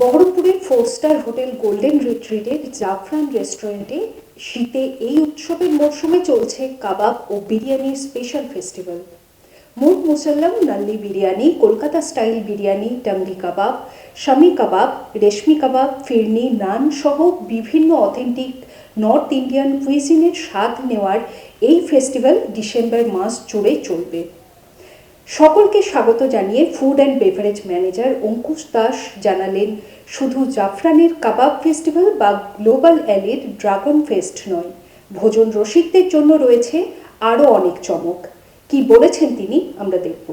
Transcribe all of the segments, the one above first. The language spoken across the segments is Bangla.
বহরমপুরের ফোর স্টার হোটেল গোল্ডেন রিট্রিটের জাফরান রেস্টুরেন্টে শীতে এই উৎসবের মরশুমে চলছে কাবাব ও বিরিয়ানির special festival murg musallam nalli biryani, Kolkata style biryani, tangdi kebab, shami kebab, reshmi kebab, phirni, naan সহ বিভিন্ন অথেন্টিক নর্থ ইন্ডিয়ান কুইজিনের স্বাদ নেওয়ার এই ফেস্টিভ্যাল ডিসেম্বর মাস জুড়ে চলবে। সকলকে স্বাগত জানিয়ে food and beverage manager Ankush Das জানালেন, শুধু জাফরানের কাবাব ফেস্টিভ্যাল বা গ্লোবাল অ্যালির ড্রাগন ফেস্ট নয়, ভোজন রসিকদের জন্য রয়েছে আরও অনেক চমক। কি বলেছেন তিনি, আমরা দেখব।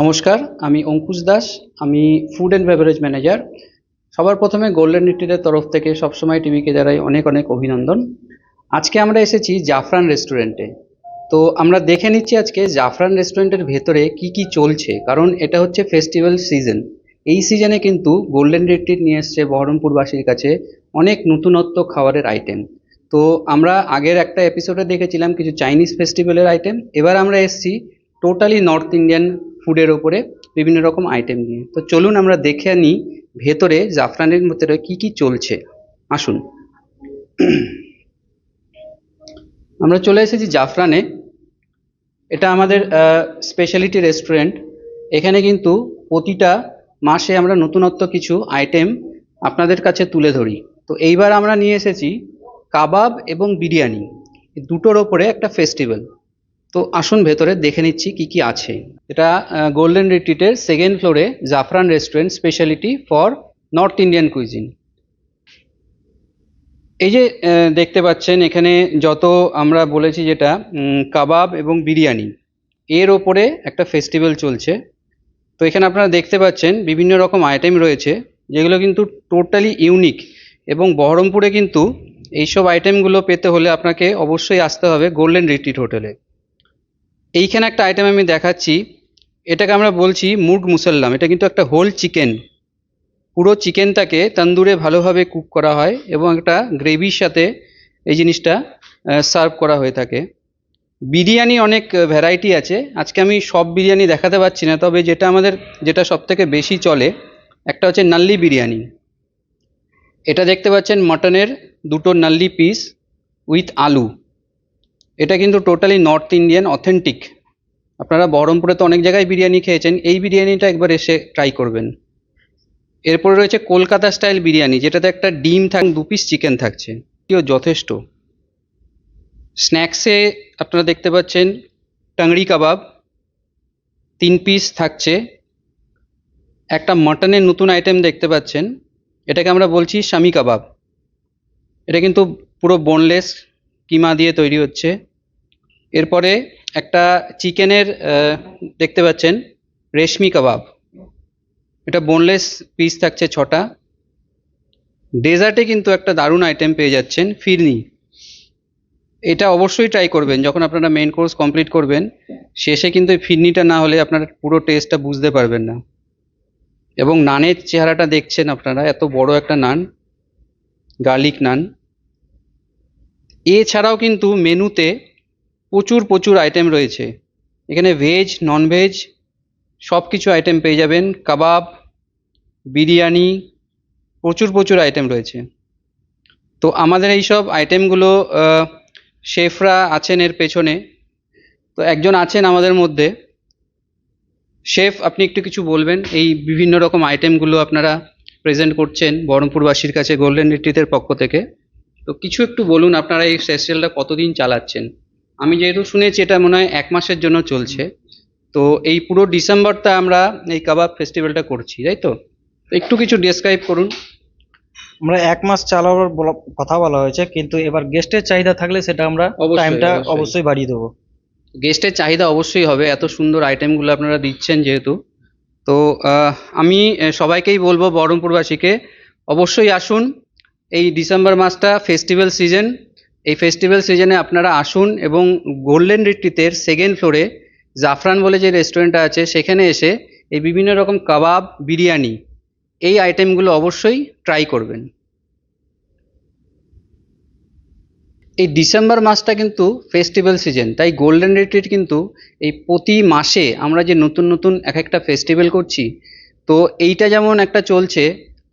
নমস্কার, আমি অঙ্কুশ দাস, আমি ফুড অ্যান্ড বেভারেজ ম্যানেজার সবার প্রথমে গোল্ডেন রিট্রিটের তরফ থেকে সবসময় টিভিকে জানাই অনেক অনেক অভিনন্দন। আজকে আমরা এসেছি জাফরান রেস্টুরেন্টে তো আমরা দেখে নিচ্ছি আজকে জাফরান রেস্টুরেন্টের ভেতরে কি কি চলছে, কারণ এটা হচ্ছে ফেস্টিভ্যাল সিজন এই সিজনে কিন্তু গোল্ডেন রিট্রিট নিয়ে এসছে বহরমপুরবাসীর কাছে অনেক নতুনত্ব খাবারের আইটেম তো আমরা আগের একটা এপিসোডে দেখেছিলাম কিছু চাইনিজ ফেস্টিভ্যালের আইটেম এবার আমরা এসেছি টোটালি নর্থ ইন্ডিয়ান ফুডের ওপরে বিভিন্ন রকম আইটেম নিয়ে। তো চলুন আমরা দেখে নিই ভেতরে জাফরানের ভেতরে কি কি চলছে। আসুন। আমরা চলে এসেছি জাফরানে। এটা আমাদের স্পেশালিটি রেস্টুরেন্ট এখানে কিন্তু প্রতিটা মাসে আমরা নতুনত্ব কিছু আইটেম আপনাদের কাছে তুলে ধরি। তো এইবার আমরা নিয়ে এসেছি কাবাব এবং বিরিয়ানি। দুটোর ওপরে একটা ফেস্টিভ্যাল তো আসুন ভেতরে দেখে নিচ্ছি কি কি আছে। এটা গোল্ডেন রিট্রিটের সেকেন্ড ফ্লোরে Zafran restaurant speciality for north Indian cuisine এই যে দেখতে পাচ্ছেন এখানে যত আমরা বলেছি যেটা কাবাব এবং বিরিয়ানি, এর ওপরে একটা ফেস্টিভ্যাল চলছে। তো এখানে আপনারা দেখতে পাচ্ছেন বিভিন্ন রকম আইটেম রয়েছে, যেগুলো কিন্তু টোটালি ইউনিক এবং বহরমপুরে কিন্তু এইসব আইটেমগুলো পেতে হলে আপনাকে অবশ্যই আসতে হবে গোল্ডেন রিট্রিট হোটেলে এইখানে একটা আইটেম আমি দেখাচ্ছি। এটাকে আমরা বলছি মুগ মুসাল্লাম। এটা কিন্তু একটা হোল চিকেন পুরো চিকেনটাকে তন্দুরে ভালোভাবে কুক করা হয় এবং একটা গ্রেভির সাথে এই জিনিসটা সার্ভ করা হয়ে থাকে। বিরিয়ানি অনেক ভ্যারাইটি আছে। আজকে আমি সব বিরিয়ানি দেখাতে পারছি না, তবে যেটা আমাদের, যেটা সবথেকে বেশি চলে, একটা হচ্ছে নাল্লি বিরিয়ানি। এটা দেখতে পাচ্ছেন মটনের দুটো নাল্লি পিস উইথ আলু। এটা কিন্তু টোটালি নর্থ ইন্ডিয়ান অথেন্টিক আপনারা বহরমপুরে তো অনেক জায়গায় বিরিয়ানি খেয়েছেন, এই বিরিয়ানিটা একবার এসে ট্রাই করবেন। এরপরে রয়েছে কলকাতা স্টাইল বিরিয়ানি, যেটাতে একটা ডিম থাক, দু পিস চিকেন থাকছে। এটিও যথেষ্ট। স্ন্যাক্সে আপনারা দেখতে পাচ্ছেন টাংড়ি কাবাব, তিন পিস থাকছে। একটা মটনের নতুন আইটেম দেখতে পাচ্ছেন, এটাকে আমরা বলছি শামি কাবাব। এটা কিন্তু পুরো বোনলেস কিমা দিয়ে তৈরি হচ্ছে। এরপরে একটা চিকেনের দেখতে পাচ্ছেন, রেশমি কাবাব। এটা বোনলেস পিস থাকছে ছটা। ডেজার্টে কিন্তু একটা দারুণ আইটেম পেয়ে যাচ্ছেন, ফিরনি। এটা অবশ্যই ট্রাই করবেন, যখন আপনারা মেন কোর্স কমপ্লিট করবেন, শেষে কিন্তু ফিরনিটা না হলে আপনারা পুরো টেস্টটা বুঝতে পারবেন না। এবং নানের চেহারাটা দেখছেন আপনারা, এত বড় একটা নান গার্লিক নান। এছাড়াও কিন্তু মেনুতে প্রচুর প্রচুর আইটেম রয়েছে। এখানে ভেজ নন ভেজ সব কিছু আইটেম পেয়ে যাবেন। কাবাব, বিরিয়ানি, প্রচুর প্রচুর আইটেম রয়েছে। তো আমাদের এই সব আইটেমগুলো শেফরা আছেন এর পেছনে। তো একজন আছেন আমাদের মধ্যে। শেফ, আপনি একটু কিছু বলবেন? এই বিভিন্ন রকম আইটেমগুলো আপনারা প্রেজেন্ট করছেন বহরমপুরবাসীর কাছে গোল্ডেন রিট্রিটের পক্ষ থেকে। তো কিছু একটু বলুন, আপনারা এই ফেস্টিভ্যালটা কতদিন চালাচ্ছেন? আমি যেহেতু শুনেছি এটা মনে হয় এক মাসের জন্য চলছে তো এই পুরো ডিসেম্বরটা আমরা এই কাবাব ফেস্টিভ্যালটা করছি তাই তো? একটু কিছু ডেসক্রাইব করুন। আমরা এক মাস চালানোর বলা- কথা বলা হয়েছে কিন্তু এবার গেস্টের চাহিদা থাকলে সেটা আমরা টাইমটা। অবশ্যই। বাড়িয়ে দেবো। গেস্টের চাহিদা অবশ্যই হবে এত সুন্দর আইটেমগুলো আপনারা দিচ্ছেন যেহেতু। তো আমি সবাইকেই বলব বহরমপুরবাসীকে অবশ্যই আসুন এই ডিসেম্বর মাসটা ফেস্টিভ্যাল সিজন এই ফেস্টিভ্যাল সিজনে আপনারা আসুন এবং গোল্ডেন রিট্রিটের সেকেন্ড ফ্লোরে জাফরান বলে যে রেস্টুরেন্টটা আছে, সেখানে এসে এই বিভিন্ন রকম কাবাব, বিরিয়ানি এই আইটেমগুলো অবশ্যই ট্রাই করবেন। এই ডিসেম্বর মাসটা কিন্তু ফেস্টিভ্যাল সিজন তাই গোল্ডেন রিট্রিট কিন্তু এই প্রতি মাসে আমরা যে নতুন নতুন এক একটা ফেস্টিভ্যাল করছি, তো এইটা যেমন একটা চলছে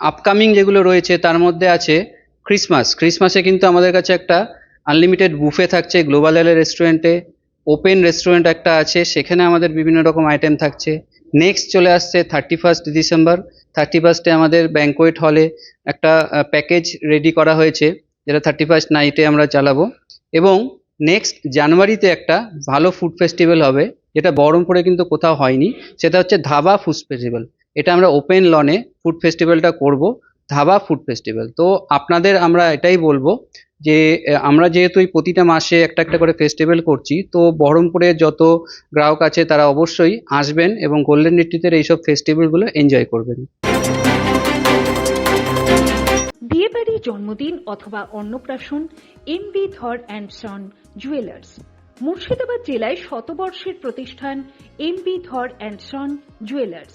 আপকামিং যেগুলো রয়েছে তার মধ্যে আছে ক্রিসমাস ক্রিসমাসে কিন্তু আমাদের কাছে একটা আনলিমিটেড বুফে থাকছে গ্লোবাল এলের রেস্টুরেন্টে ওপেন রেস্টুরেন্ট একটা আছে, সেখানে আমাদের বিভিন্ন রকম আইটেম থাকছে। নেক্সট চলে আসছে থার্টি ফার্স্ট ডিসেম্বর থার্টি ফার্স্টে আমাদের ব্যাঙ্কোয়েট হলে একটা প্যাকেজ রেডি করা হয়েছে, যেটা থার্টি ফার্স্ট নাইটে আমরা চালাবো। এবং নেক্সট জানুয়ারিতে একটা ভালো ফুড ফেস্টিভ্যাল হবে, যেটা বহরমপুরে কিন্তু কোথাও হয়নি, সেটা হচ্ছে ধাবা ফুড ফেস্টিভ্যাল এটা আমরা ওপেন লনে ফুড ফেস্টিভ্যালটা করব। ধাবা ফুড ফেস্টিভ্যাল তো আপনাদের আমরা এটাই বলব যে আমরা যেহেতু এই প্রতিটা মাসে একটা একটা করে ফেস্টিভ্যাল করছি, তো বহরমপুরে যত গ্রাহক আছে তারা অবশ্যই আসবেন এবং গোল্ডেন রিট্রিটের এইসব ফেস্টিভ্যালগুলো এনজয় করবেন। বিয়েবাড়ি, জন্মদিন অথবা Annaprashan MB Dhar and son jewellers Murshidabad জেলায় শতবর্ষের প্রতিষ্ঠান MB Dhar and son jewellers